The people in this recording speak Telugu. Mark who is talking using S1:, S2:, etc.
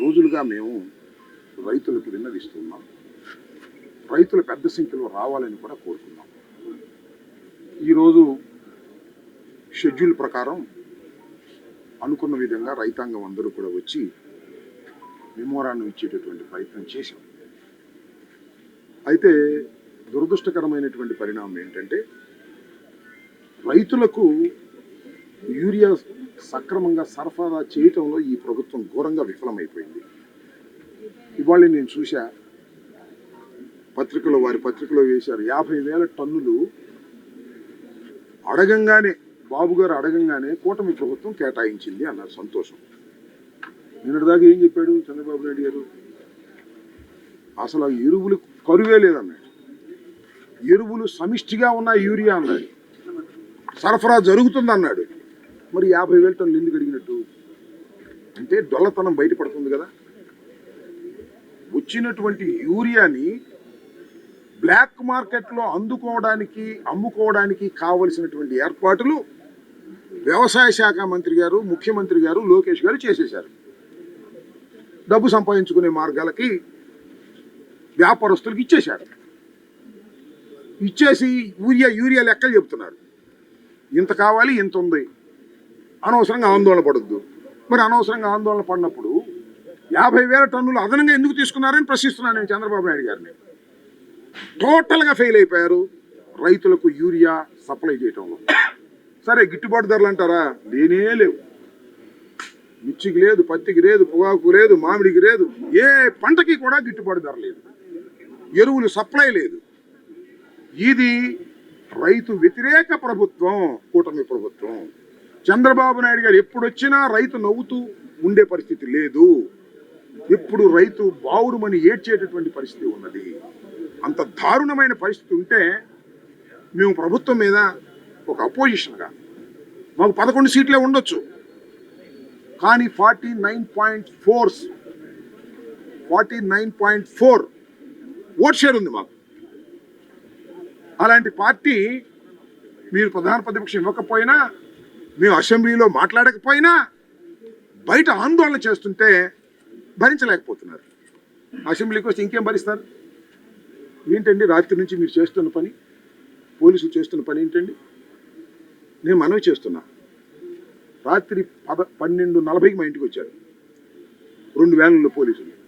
S1: రోజులుగా మేము రైతులకు విన్నవిస్తున్నాం రైతులు పెద్ద సంఖ్యలో రావాలని కూడా కోరుకున్నాం. ఈరోజు షెడ్యూల్ ప్రకారం అనుకున్న విధంగా రైతాంగం అందరూ కూడా వచ్చి మెమోరాన్ని ఇచ్చేటటువంటి ప్రయత్నం చేశాం. అయితే దురదృష్టకరమైనటువంటి పరిణామం ఏంటంటే రైతులకు యూరియా సక్రమంగా సరఫరా చేయటంలో ఈ ప్రభుత్వం ఘోరంగా విఫలమైపోయింది. ఇవాళ నేను చూశా పత్రికలో వారి పత్రికలో వేశారు యాభై వేల టన్నులు అడగంగానే బాబు గారు అడగంగానే కూటమి ప్రభుత్వం కేటాయించింది అన్నారు సంతోషం. నిన్నటిదాకా ఏం చెప్పాడు చంద్రబాబు నాయుడు గారు? అసలు ఎరువులు కరువే లేదన్నాడు. ఎరువులు సమిష్టిగా ఉన్న యూరియా అన్నాడు. సరఫరా జరుగుతుంది అన్నాడు మరి యాభై వేల టన్నులు ఎందుకు అడిగినట్టు? అంటే డొల్లతనం బయటపడుతుంది కదా. వచ్చినటువంటి యూరియాని బ్లాక్ మార్కెట్లో అందుకోవడానికి అమ్ముకోవడానికి కావలసినటువంటి ఏర్పాట్లు వ్యవసాయ శాఖ మంత్రి గారు ముఖ్యమంత్రి గారు లోకేష్ గారు చేసేశారు. డబ్బు సంపాదించుకునే మార్గాలకి వ్యాపారస్తులకు ఇచ్చేశారు. ఇచ్చేసి యూరియా యూరియా లెక్కలు చెప్తున్నారు. ఇంత కావాలి ఇంత ఉంది. అనవసరంగా ఆందోళన పడద్దు. మరి అనవసరంగా ఆందోళన పడినప్పుడు యాభై వేల టన్నులు అదనంగా ఎందుకు తీసుకున్నారని ప్రశ్నిస్తున్నాను నేను చంద్రబాబు నాయుడు గారిని. టోటల్గా ఫెయిల్ అయిపోయారు రైతులకు యూరియా సప్లై చేయటంలో. సరే గిట్టుబాటు ధరలు అంటారా? లేనే లేవు. మిర్చికి లేదు పత్తికి లేదు పొగాకు లేదు మామిడికి లేదు ఏ పంటకి కూడా గిట్టుబాటు ధర లేదు. ఎరువులు సప్లై లేదు. ఇది రైతు వ్యతిరేక ప్రభుత్వం కూటమి ప్రభుత్వం. చంద్రబాబు నాయుడు గారు ఎప్పుడు వచ్చినా రైతు నవ్వుతూ ఉండే పరిస్థితి లేదు. ఇప్పుడు రైతు బావురుమని ఏడ్చేటటువంటి పరిస్థితి ఉన్నది. అంత దారుణమైన పరిస్థితి ఉంటే మేము ప్రభుత్వం మీద ఒక అపోజిషన్గా మాకు పదకొండు సీట్లే ఉండొచ్చు. కానీ forty nine point four forty nine point four vote share ఉంది మాకు. అలాంటి పార్టీ మీరు ప్రధాన ప్రతిపక్షం ఇవ్వకపోయినా మేము అసెంబ్లీలో మాట్లాడకపోయినా బయట ఆందోళన చేస్తుంటే భరించలేకపోతున్నారు. అసెంబ్లీకి వస్తే ఇంకేం భరిస్తారు? ఏంటండి రాత్రి నుంచి మీరు చేస్తున్న పని? పోలీసులు చేస్తున్న పని ఏంటండి? నేను మనవి చేస్తున్నా. రాత్రి పద పన్నెండు నలభైకి మా ఇంటికి వచ్చారు. రెండు వ్యాన్లలో పోలీసులు.